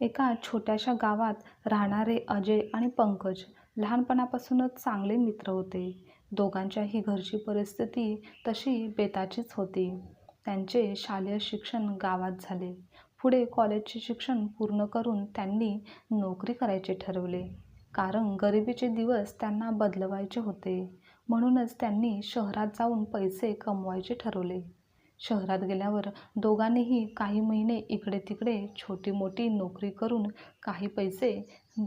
एका छोट्याशा गावात राहणारे अजय आणि पंकज लहानपणापासूनच चांगले मित्र होते. दोघांच्याही घरची परिस्थिती तशी बेताचीच होती. त्यांचे शालेय शिक्षण गावात झाले. पुढे कॉलेजचे शिक्षण पूर्ण करून त्यांनी नोकरी करायचे ठरवले. कारण गरिबीचे दिवस त्यांना बदलवायचे होते. म्हणूनच त्यांनी शहरात जाऊन पैसे कमवायचे ठरवले. शहरात गेल्यावर दोघांनीही काही महिने इकडे तिकडे छोटी मोठी नोकरी करून काही पैसे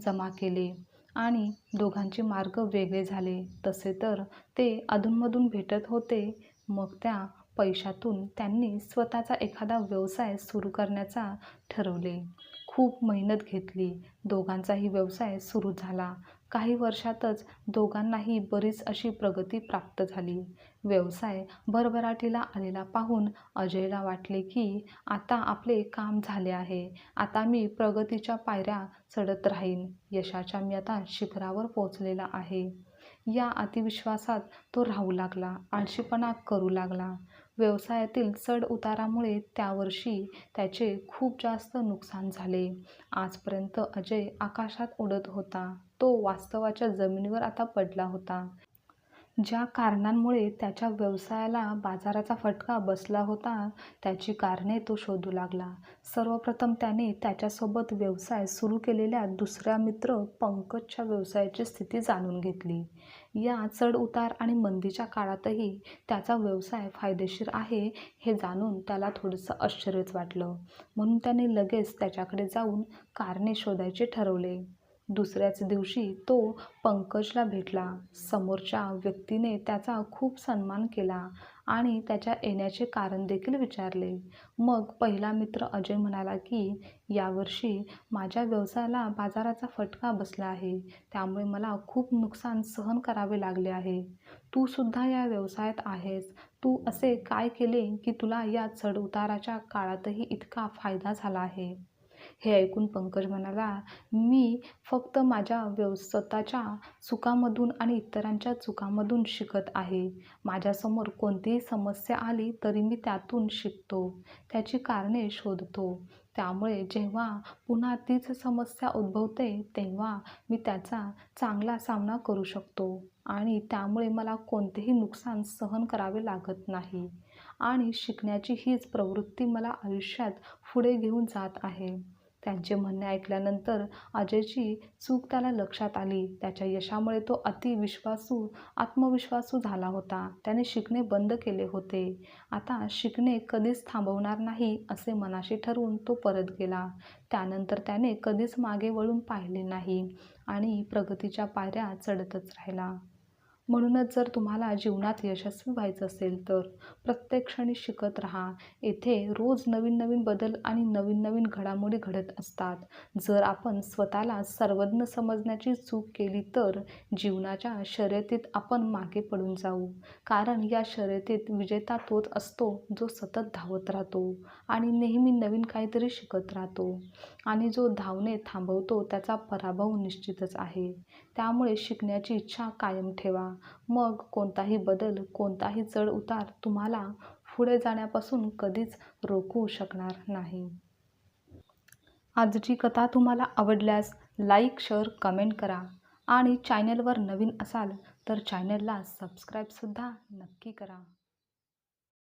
जमा केले आणि दोघांचे मार्ग वेगळे झाले. तसे तर ते अधूनमधून भेटत होते. मग त्या पैशातून त्यांनी स्वतःचा एखादा व्यवसाय सुरू करण्याचा ठरवले. खूप मेहनत घेतली. दोघांचाही व्यवसाय सुरू झाला. काही वर्षातच दोघांनाही बरीच अशी प्रगती प्राप्त झाली. व्यवसाय भरभराटीला आलेला पाहून अजयला वाटले की आता आपले काम झाले आहे. आता मी प्रगतीच्या पायऱ्या चढत राहीन. यशाच्या मी आता शिखरावर पोचलेला आहे. या अतिविश्वासात तो राहू लागला आळशीपणा करू लागला. व्यवसायातील चढ उतारामुळे त्यावर्षी त्याचे खूप जास्त नुकसान झाले. आजपर्यंत अजय आकाशात उडत होता. तो वास्तवाच्या जमिनीवर आता पडला होता. ज्या कारणांमुळे त्याच्या व्यवसायाला बाजाराचा फटका बसला होता त्याची कारणे तो शोधू लागला. सर्वप्रथम त्याने त्याच्यासोबत व्यवसाय सुरू केलेल्या दुसऱ्या मित्र पंकजच्या व्यवसायाची स्थिती जाणून घेतली. या चढ उतार आणि मंदीच्या काळातही त्याचा व्यवसाय फायदेशीर आहे हे जाणून त्याला थोडंसं आश्चर्यच वाटलं. म्हणून त्याने लगेच त्याच्याकडे जाऊन कारणे शोधायचे ठरवले. दुसऱ्याच दिवशी तो पंकजला भेटला. समोरच्या व्यक्तीने त्याचा खूप सन्मान केला आणि त्याच्या येण्याचे कारण देखील विचारले. मग पहिला मित्र अजय म्हणाला की यावर्षी माझ्या व्यवसायाला बाजाराचा फटका बसला आहे. त्यामुळे मला खूप नुकसान सहन करावे लागले आहे. तू सुद्धा या व्यवसायात आहेस. तू असे काय केले की तुला या चढउताराच्या काळातही इतका फायदा झाला आहे? हे ऐकून पंकज म्हणाला मी फक्त माझ्या व्यव स्वतःच्या चुकामधून आणि इतरांच्या चुकामधून शिकत आहे. माझ्यासमोर कोणतीही समस्या आली तरी मी त्यातून शिकतो. त्याची कारणे शोधतो. त्यामुळे जेव्हा पुन्हा तीच समस्या उद्भवते तेव्हा मी त्याचा चांगला सामना करू शकतो आणि त्यामुळे मला कोणतेही नुकसान सहन करावे लागत नाही. आणि शिकण्याची हीच प्रवृत्ती मला आयुष्यात पुढे घेऊन जात आहे. त्यांचे म्हणणे ऐकल्यानंतर अजयची चूक त्याला लक्षात आली. त्याच्या यशामुळे तो अतिविश्वासू आत्मविश्वासू झाला होता. त्याने शिकणे बंद केले होते. आता शिकणे कधीच थांबवणार नाही असे मनाशी ठरवून तो परत गेला. त्यानंतर त्याने कधीच मागे वळून पाहिले नाही आणि प्रगतीच्या पायऱ्या चढतच राहिला. म्हणूनच जर तुम्हाला जीवनात यशस्वी व्हायचं असेल तर प्रत्येक क्षणी शिकत राहा. येथे रोज नवीन नवीन बदल आणि नवीन नवीन घडामोडी घडत असतात. जर आपण स्वतःला सर्वज्ञ समजण्याची चूक केली तर जीवनाच्या शर्यतीत आपण मागे पडून जाऊ. कारण या शर्यतीत विजेता तोच असतो जो सतत धावत राहतो आणि नेहमी नवीन काहीतरी शिकत राहतो आणि जो धावणे थांबवतो त्याचा पराभव निश्चितच आहे. त्यामुळे शिकण्याची इच्छा कायम ठेवा. मग कोणताही बदल कोणताही चढ उतार तुम्हाला पुढे जाण्यापासून कधीच रोखू शकणार नाही. आजची कथा तुम्हाला आवडल्यास लाईक शेअर कमेंट करा आणि चॅनलवर नवीन असाल तर चॅनलला सबस्क्राईबसुद्धा नक्की करा.